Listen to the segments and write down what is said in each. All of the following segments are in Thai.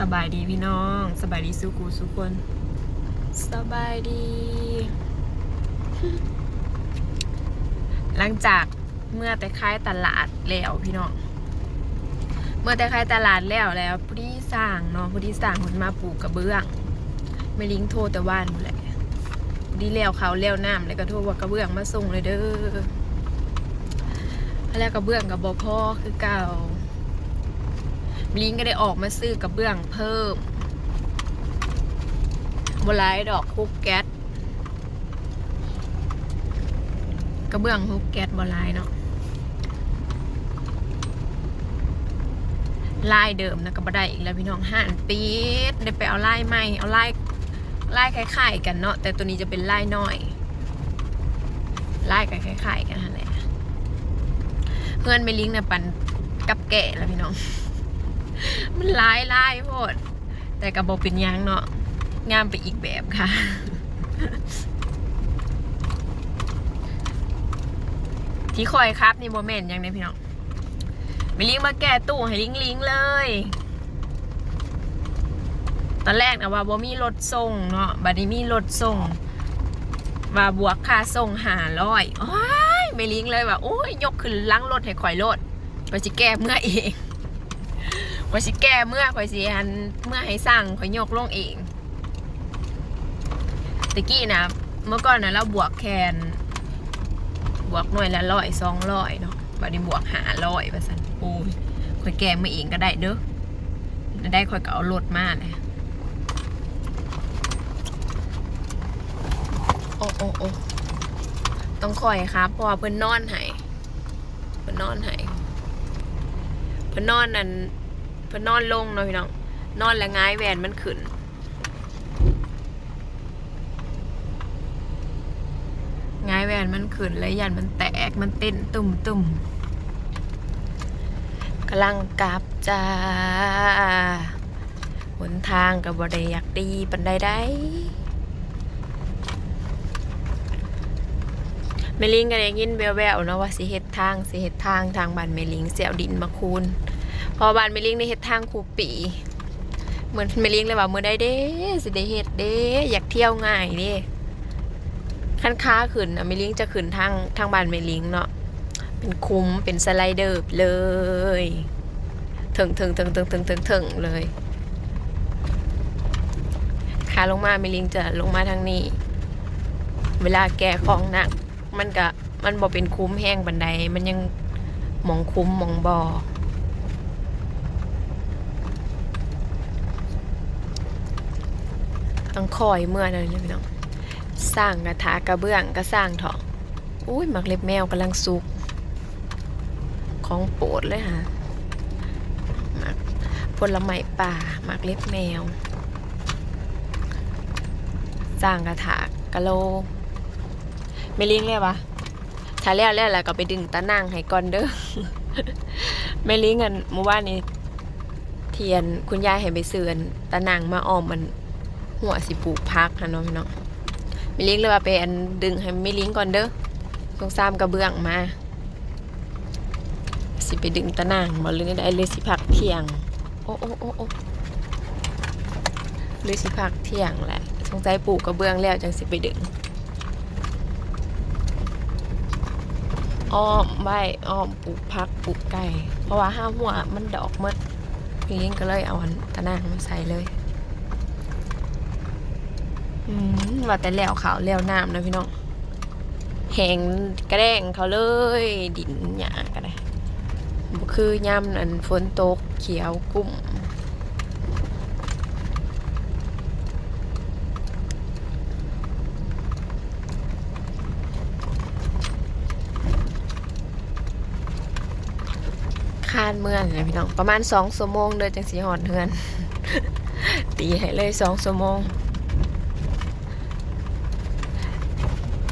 สบายดีพี่น้อง สบายดีสุกูสุกคนสบายดี หลังจากเมื่อแต่ขายตลาดแล้วพี่น้อง เมื่อแต่ขายตลาดแล้วแล้วผู้ที่สร้างเนาะผู้ที่สร้างคนมาปลูกกระเบื้องไม่ลิงโทรแต่ว่านหมดแหละผู้ที่แล้วเขาวแล้วน้ำแล้วก็โทรว่ากระเบื้องมาส่งเลยเด้อแล้วกระเบื้องกับบอพ่อคือเก่า ลิงก็ได้ออกมาซื้อกระเบื้องเพิ่มบลายดอกฮุกแก๊สกระเบื้องฮุกแก๊สบหลายเนาะลายเดิมนะก็บ่ได้อีกแล้วพี่น้องห่านปี๊ดได้ไปเอาลายใหม่เอาลายลายคล้ายๆกันเนาะแต่ตัวนี้จะเป็นลายน้อยลายกันคล้ายๆกันนั่นแหละเพื่อนไม่ลิงก์นะปันกับแก่แล้วพี่น้อง มันร้ายร้ายโพด แต่กระบอกเป็นยังเนาะงามไปอีกแบบค่ะ ที่คอยครับนี่โมเมนต์ยังไงพี่น้องไม่ลิงมาแก้ตู้ให้ลิงลิงเลย ตอนแรกนะว่าบ่มีรถส่งเนาะบัดนี้มีรถส่ง ว่าบวกค่าส่งหาร้อยโอ้ยไม่ลิงเลยว่าโอ้ยยกขึ้นล้างรถให้ข่อยรถไปจิแก้เมื่อเอง ข่อยสิแก้เมื่อข่อยสิอันเมื่อให้สั่งข่อยยกลงเองตะกี้นะเมื่อก่อนนะเราบวกแคนบวกหน่วยละร้อยสองร้อยเนาะบัดนี้บวกหาร้อยประสันโอ้ยข่อยแก้มาเองก็ได้เด้อได้ข่อยก็เอารถมาเลยโอ้โอ้โอ้ต้องคอยครับเพราะว่าเพิ่อนนอนให้เพิ่อนนอนให้เพิ่อนนอนนั่น เพิ่นนอนลงเนาะพี่น้องนอนแล้วง่ายแหวนมันขึ้นง่ายแหวนมันขึ้นแล้วยันมันแตกมันเต้นตุ่มตุ่มกำลังกลับจ้าหนทางกับบไดอยากดีปันใดได้เมลิงก็ได้ยินแววๆเนาะว่าสิเฮ็ดทางสิเฮ็ดทางทางบ้านเมลิงเสียวดินมาคูน พอบานไม่เลี้ยงในเฮ็ดทางคูปี เหมือนไม่เลี้ยงเลยว่าเมื่อได้เด้สิได้เฮ็ดเด้อยากเที่ยวง่ายเด้ขั้นค้าขึ้นอะไม่เลี้ยงจะขึ้นทางทางบ้านไม่เลี้ยงเนาะเป็นคุ้มเป็นสไลเดอร์เลยถึงถึงถึงถึงถึงถึงถึงเลยขาลงมาไม่เลี้ยงจะลงมาทางนี้ เวลาแก่ของหนัก มันก็มันบ่เป็นคุ้มแห้งบันไดมันยังมองคุ้มมองบ่อ องคอยเมื่อนั่นเลยพี่น้องสร้างกระถากระเบื้องก็สร้างเถอะอุ้ยหมักเล็บแมวกำลังสุก ของโปรดเลยค่ะหมักผลไม้ป่าหมักเล็บแมว สร้างกระถากะโล ไม่เลี้ยงเลยปะถ้าแล้วแล้วแล้วก็ไปดึงตะนั่งให้ก่อนเด้อไม่เลี้ยงกันเมื่อวานนี้เทียนคุณยายให้ไปเสือนตะนางมาออมมัน หัวสิปลูกพักนะเนาะพี่น้องไม่ลิงเลยว่าไปอันดึงให้ไม่ลิงก่อนเด้อตรงซ้ำกระเบื้องมา สิไปดึงตะนางมาเลยได้เลยสิพักเที่ยง โอ้โอ้โอ้โอ้เลยสิพักเที่ยงแหละสงสัยปลูกกระเบื้องแล้วจังสิไปดึงอ้อมใบอ้อมปลูกพักปลูกไก่ เพราะว่าห้าหัวมันดอกมดพี่ลิงก็เลยเอาอันตะนางมาใส่เลย ว่าแต่แล้วขาวแล้วน้ำนะพี่น้องแหงกระแดงเขาเลย ดินหยากันเลยคือย่ำนั่นฝนตกเขียวกุ้มคาดเมื่อนเลยพี่น้อง ประมาณสองชั่วโมงเดินจังสีหอดเฮือน ตีให้เลยสองชั่วโมง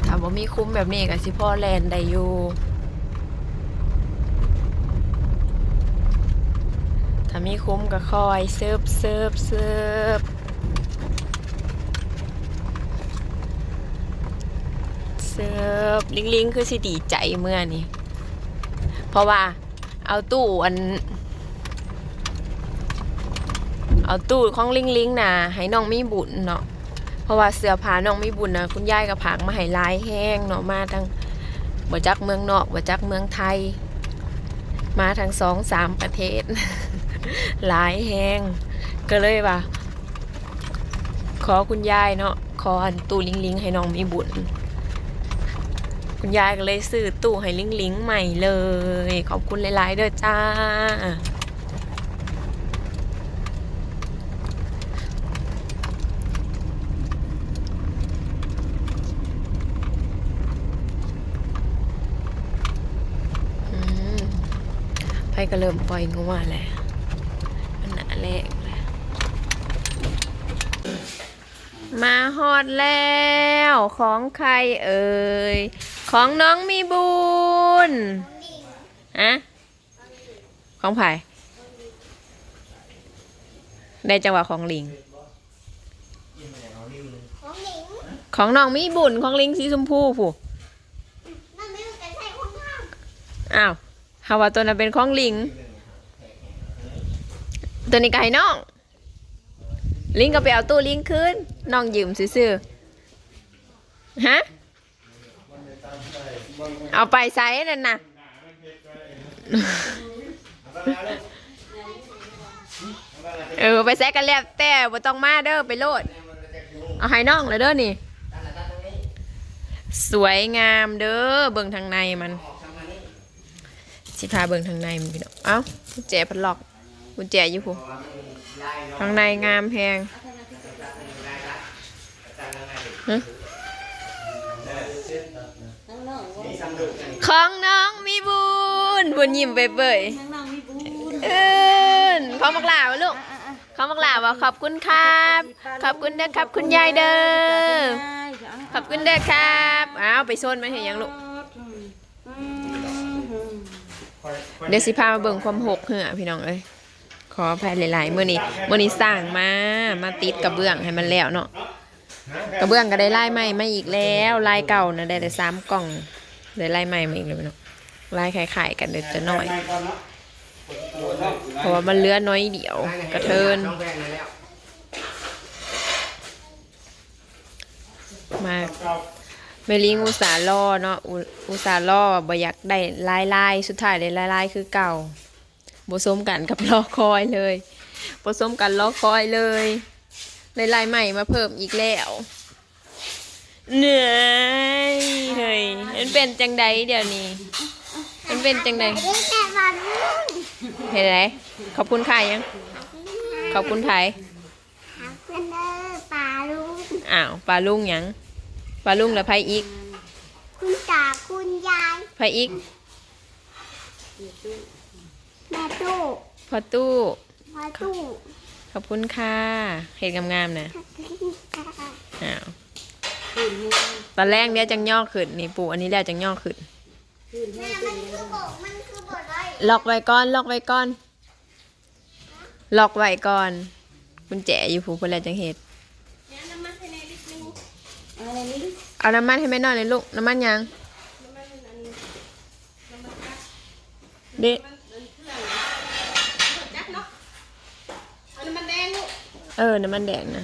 ถ้า บ่มีคุ้มแบบนี้ก็สิพ่อแลนได้อยู่ถ้ามีคุ้มก็คอยเซิร์ฟเซิร์ฟเซิร์ฟเซิร์ฟลิงลิงคือสิดีใจเมื่อนี่เพราะว่าเอาตู้อัน เอาตู้ของลิงลิงนะให้น้องมีบุญเนาะ ราะว่าเสื้อผ้าน้องมีบุญนะคุณยายกับผากมาให้ลายแห้งเนาะมาทั้งบ่จักเมืองนอกบ่จักเมืองไทย มาทั้งสองสามประเทศ หลายแห้งก็เลยว่า ขอคุณยายเนาะขออันตู้ลิงลิงให้น้องมีบุญคุณยายก็เลยซื้อตู้ให้ลิงลิงใหม่เลย ขอบคุณหลาย ๆ เด้อจ้า อืมไพ่ก็เริ่มปล่อยงัวแหละมันหนาแรกแหละมาฮอดแล้วของใครเอ่ย ของน้องมีบุญอะของไผ่ได้จังหวะของลิง ของหนิงของน้องมีบุญของลิงสีชมพูผู้นั่นไม่รู้จะใช่คนข้างอ้าว ฮาว่าตัวนั้นเป็นของลิง ตัวนี้ก็ให้น้อง ลิงก็ไปเอาตู้ลิงคืนน้องยืมซื่อๆฮะเอาไปใส่นั่นน่ะเออไปใส่กันแล้วแต่บ่ต้องมาเด้อไปโลด เอาให้น้องเลยเด้อนี่ สวยงามเด้อเบิ่งทางในมัน สิพาเบิ่งทางในมันพี่น้องเอ้ากุญแจพัดล็อกกุญแจอยู่ผู้ทางในงามแพงฮะของน้องมีบุญบุญยิ้มไปเบยข้างนอกมีบุญเอิ้นขอมักหลาวลูกขอมักหลาวขอบคุณครับ ขอบคุณเด้อครับ คุณยายเด้อขอบคุณเด้อครับอ้าวไปโซนมาเห็นยังลูก เดี๋ยวสิพามาเบิ่งความหกเหอะพี่น้องเอ้ยขออภัยหลายๆมื้อนี้มื้อนี้สร้างมามาติดกระเบื้องให้มันแล้วเนาะกระเบื้องก็ได้ไลายใหม่มาอีกแล้วลายเก่านะได้แต่สามกล่องได้ไลายใหม่มาอีกเลยพี่น้องลายคล้ายๆกันเดี๋ยวจะน้อยเพราะว่ามันเลือน้อยเดียว กระเทินมา เมลิงอุตสาห์ล่อเนาะอุอุตสาห์ล่อบ่อยากได้ลายลายๆสุดท้ายได้ลายลายๆคือเก่าบ่สมกันกับรอคอยเลยบ่สมกันรอคอยเลยได้ลายใหม่มาเพิ่มอีกแล้วเหนื่อยเฮ้ยมันเป็นจังใดเดี๋ยวนี้ มันเป็นจังใดเรียกแต่วันนี้เห็นไหมขอบคุณใครยังขอบคุณไผหาเพื่อนเด้อปลาลุงอ้าวปลาลุงหยัง ปลาลุงแล้วไผอีกคุณตาคุณยายไผอีกแม่ตู้พอตู้พ่อตู้ขอบคุณค่ะเห็นงามๆนะอ้าวตอนแรกเนี้ยจังย่อขึ้นนี่ปูอันนี้แล้วจังย่อขึ้นแม่มันคือบอกมันคือบทอะไรล็อกไว้ก่อนล็อกไว้ก่อนล็อกไว้ก่อนกุญแจอยู่ผูเพื่อแล้วจังเหตุ อะไรนี่เอาน้ำมันให้แม่หน่อยเลยลูก น้ำมันยังเด็เออ น้ำมันแดงนะ